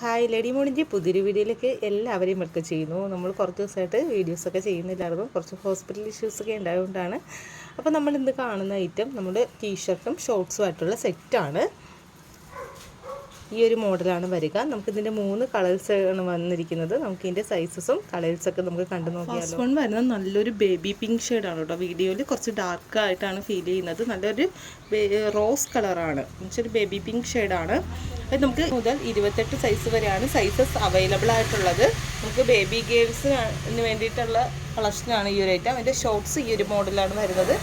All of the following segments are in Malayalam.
ഹായ് ലേഡി മോണിന്റെ പുതിയൊരു വീഡിയോയിലേക്ക് എല്ലാവരെയും വെൽക്കം ചെയ്യുന്നു. നമ്മൾ കുറച്ച് ദിവസമായിട്ട് വീഡിയോസൊക്കെ ചെയ്യുന്നില്ലായിരുന്നു. കുറച്ച് ഹോസ്പിറ്റൽ ഇഷ്യൂസൊക്കെ ഉണ്ടായതുകൊണ്ടാണ്. അപ്പോൾ നമ്മൾ ഇന്ന് കാണുന്ന ഐറ്റം നമ്മുടെ ടീഷർട്ടും ഷോർട്ട്സും ആയിട്ടുള്ള സെറ്റാണ് ഈ ഒരു മോഡലാണ് വരിക. നമുക്കിതിന്റെ മൂന്ന് കളേഴ്സ് ആണ് വന്നിരിക്കുന്നത്. നമുക്കിതിന്റെ സൈസസും കളേഴ്സൊക്കെ നമുക്ക് കണ്ടു ഫസ്റ്റ് വൺ വരുന്നത് നല്ലൊരു ബേബി പിങ്ക് ഷെയ്ഡാണ് കേട്ടോ. വീഡിയോയിൽ കുറച്ച് ഡാർക്ക് ആയിട്ടാണ് ഫീൽ ചെയ്യുന്നത്. നല്ലൊരു റോസ് കളറാണ് എന്നുവെച്ചാൽ ബേബി പിങ്ക് ഷെയ്ഡാണ് അത് നമുക്ക് മുതൽ ഇരുപത്തെട്ട് സൈസ് വരെയാണ് സൈസസ് അവൈലബിൾ ആയിട്ടുള്ളത്. നമുക്ക് ബേബി ഗേൾസിന് വേണ്ടിയിട്ടുള്ള കളക്ഷനാണ് ഈ ഒരു ഐറ്റം അതിന്റെ ഷോർട്സ് ഈ ഒരു മോഡലാണ് വരുന്നത്.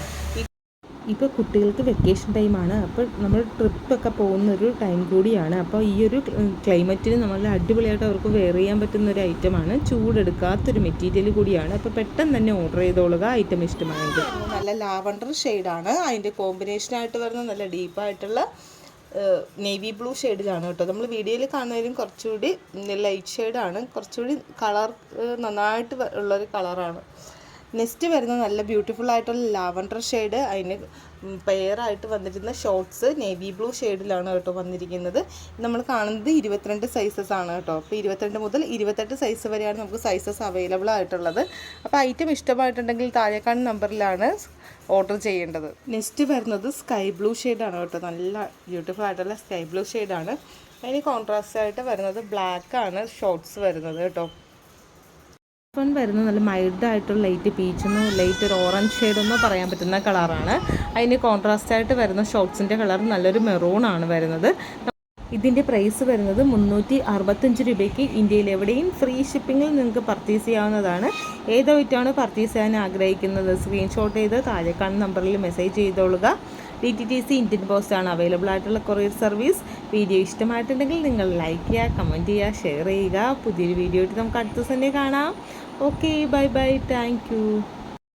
ഇപ്പോൾ കുട്ടികൾക്ക് വെക്കേഷൻ ടൈമാണ് അപ്പോൾ നമ്മൾ ട്രിപ്പൊക്കെ പോകുന്ന ഒരു ടൈം കൂടിയാണ്. അപ്പോൾ ഈ ഒരു ക്ലൈമറ്റിന് നമ്മൾ അടിപൊളിയായിട്ട് അവർക്ക് വെയർ ചെയ്യാൻ പറ്റുന്ന ഒരു ഐറ്റമാണ് ചൂടെടുക്കാത്തൊരു മെറ്റീരിയൽ കൂടിയാണ്. അപ്പോൾ പെട്ടെന്ന് തന്നെ ഓർഡർ ചെയ്തോളുക. ഐറ്റം ഇഷ്ടമായെങ്കിൽ നല്ല ലാവണ്ടർ ഷെയ്ഡാണ് അതിന്റെ കോമ്പിനേഷനായിട്ട് വരുന്ന നല്ല ഡീപ്പായിട്ടുള്ള നേവി ബ്ലൂ ഷെയ്ഡിലാണ് കേട്ടോ. നമ്മൾ വീഡിയോയിൽ കാണുന്നതിലും കുറച്ചുകൂടി ലൈറ്റ് ഷെയ്ഡാണ്. കുറച്ചുകൂടി കളർ നന്നായിട്ട് ഉള്ളൊരു കളറാണ്. നെക്സ്റ്റ് വരുന്ന നല്ല ബ്യൂട്ടിഫുൾ ആയിട്ടുള്ള ലാവണ്ടർ ഷെയ്ഡ് അതിന് പെയറായിട്ട് വന്നിരുന്ന ഷോർട്സ് നേവി ബ്ലൂ ഷെയ്ഡിലാണ് കേട്ടോ വന്നിരിക്കുന്നത്. നമ്മൾ കാണുന്നത് ഇരുപത്തിരണ്ട് സൈസസ് ആണ് കേട്ടോ. അപ്പോൾ ഇരുപത്തിരണ്ട് മുതൽ ഇരുപത്തെട്ട് സൈസ് വരെയാണ് നമുക്ക് സൈസസ് അവൈലബിൾ ആയിട്ടുള്ളത്. അപ്പോൾ ഐറ്റം ഇഷ്ടമായിട്ടുണ്ടെങ്കിൽ താഴെക്കാണ് നമ്പറിലാണ് ഓർഡർ ചെയ്യേണ്ടത്. നെക്സ്റ്റ് വരുന്നത് സ്കൈ ബ്ലൂ ഷെയ്ഡാണ് കേട്ടോ. നല്ല ബ്യൂട്ടിഫുൾ ആയിട്ടുള്ള സ്കൈ ബ്ലൂ ഷെയ്ഡാണ് അതിന് കോൺട്രാസ്റ്റ് ആയിട്ട് വരുന്നത് ബ്ലാക്കാണ് ഷോർട്സ് വരുന്നത് കേട്ടോ. വൺ വരുന്നത് നല്ല മൈൽഡ് ആയിട്ടുള്ള ലൈറ്റ് പീച്ചെന്നോ ലൈറ്റ് ഒരു ഓറഞ്ച് ഷെയ്ഡെന്നോ പറയാൻ പറ്റുന്ന കളറാണ്. അതിന് കോൺട്രാസ്റ്റ് ആയിട്ട് വരുന്ന ഷോർട്സിന്റെ കളർ നല്ലൊരു മെറൂൺ ആണ് വരുന്നത്. ഇതിന്റെ പ്രൈസ് വരുന്നത് മുന്നൂറ്റി അറുപത്തഞ്ച് രൂപയ്ക്ക് ഇന്ത്യയിൽ എവിടെയും ഫ്രീ ഷിപ്പിങ്ങിൽ നിങ്ങൾക്ക് പർച്ചേസ് ചെയ്യാവുന്നതാണ്. ഏത് ഐറ്റമാണ് പർച്ചേസ് ചെയ്യാൻ ആഗ്രഹിക്കുന്നത്? സ്ക്രീൻഷോട്ട് ചെയ്ത് താഴെ കാണുന്ന നമ്പറിൽ message ചെയ്തോളുക. D T T C Indian post ആണ് അവൈലബിൾ ആയിട്ടുള്ള കൊറിയർ സർവീസ് വീഡിയോ ഇഷ്ടമായിട്ടുണ്ടെങ്കിൽ നിങ്ങൾ ലൈക്ക് ചെയ്യുക കമന്റ് ചെയ്യുക ഷെയർ ചെയ്യുക. പുതിയൊരു വീഡിയോ ആയിട്ട് നമുക്ക് അടുത്ത തന്നെ കാണാം. Okay bye bye thank